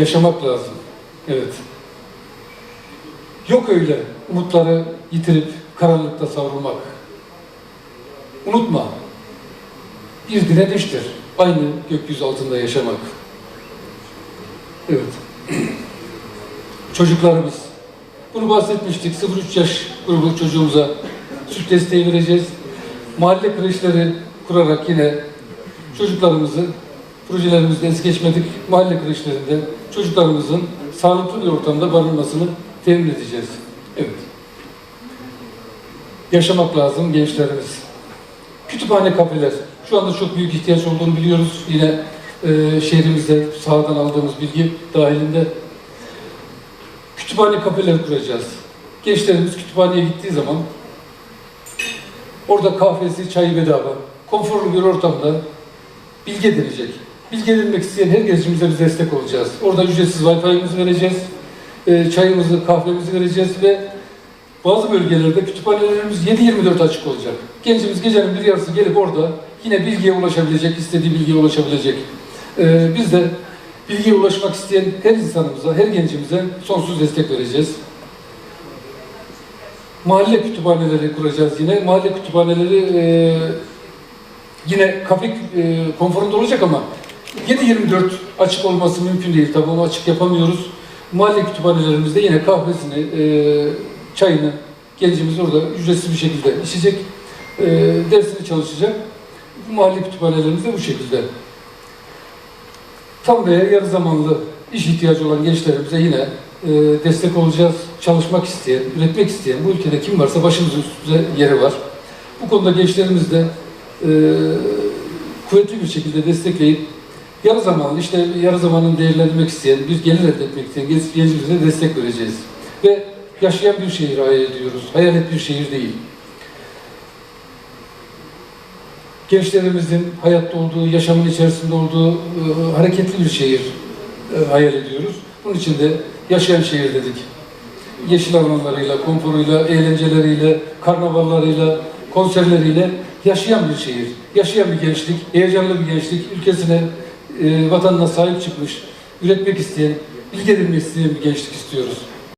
Yaşamak lazım. Evet. Yok öyle umutları yitirip karanlıkta savrulmak. Unutma. Bir direniştir. Aynı gökyüzü altında yaşamak. Evet. Çocuklarımız. Bunu bahsetmiştik. 0-3 yaş grubu çocuğumuza süt desteği vereceğiz. Mahalle kreşleri kurarak yine çocuklarımızı projelerimizde es geçmedik. Mahalle kreşlerinde çocuklarımızın sağlıklı bir ortamda barınmasını temin edeceğiz. Evet. Yaşamak lazım gençlerimiz. Kütüphane kafeler. Şu anda çok büyük ihtiyaç olduğunu biliyoruz. Yine e, şehrimizde sahadan aldığımız bilgi dahilinde kütüphane kafeler kuracağız. Gençlerimiz kütüphaneye gittiği zaman orada kahvesi, çayı bedava, konforlu bir ortamda bilgi edinecek. Bilgi edinmek isteyen her gencimize biz destek olacağız. Orada ücretsiz Wi-Fi'mizi vereceğiz, e, çayımızı, kahvemizi vereceğiz ve bazı bölgelerde kütüphanelerimiz 7-24 açık olacak. Gencimiz gecenin bir yarısı gelip orada yine bilgiye ulaşabilecek, istediği bilgiye ulaşabilecek. E, biz de bilgiye ulaşmak isteyen her insanımıza, her gencimize sonsuz destek vereceğiz. Mahalle kütüphaneleri kuracağız yine. Mahalle kütüphaneleri e, yine kafe e, konforunda olacak ama 7-24 açık olması mümkün değil. Tabii onu açık yapamıyoruz. Mahalle kütüphanelerimizde yine kahvesini, e, çayını gencimiz orada ücretsiz bir şekilde içecek, e, dersini çalışacak. Mahalle kütüphanelerimiz de bu şekilde. Tam veya yarı zamanlı iş ihtiyacı olan gençlerimize yine e, destek olacağız. Çalışmak isteyen, üretmek isteyen bu ülkede kim varsa başımızın üstünde yeri var. Bu konuda gençlerimiz de e, kuvvetli bir şekilde destekleyip yarı zamanlı işte yarı zamanını değerlendirmek isteyen, bir gelir elde etmek isteyen gencimize destek vereceğiz. Ve yaşayan bir şehir hayal ediyoruz. Hayalet bir şehir değil. Gençlerimizin hayatta olduğu, yaşamın içerisinde olduğu e, hareketli bir şehir e, hayal ediyoruz. Bunun için de yaşayan şehir dedik. Yeşil alanlarıyla, konforuyla, eğlenceleriyle, karnavallarıyla, konserleriyle yaşayan bir şehir. Yaşayan bir gençlik, heyecanlı bir gençlik, ülkesine, e, vatanına sahip çıkmış, üretmek isteyen, bilgi edinmek isteyen bir gençlik istiyoruz.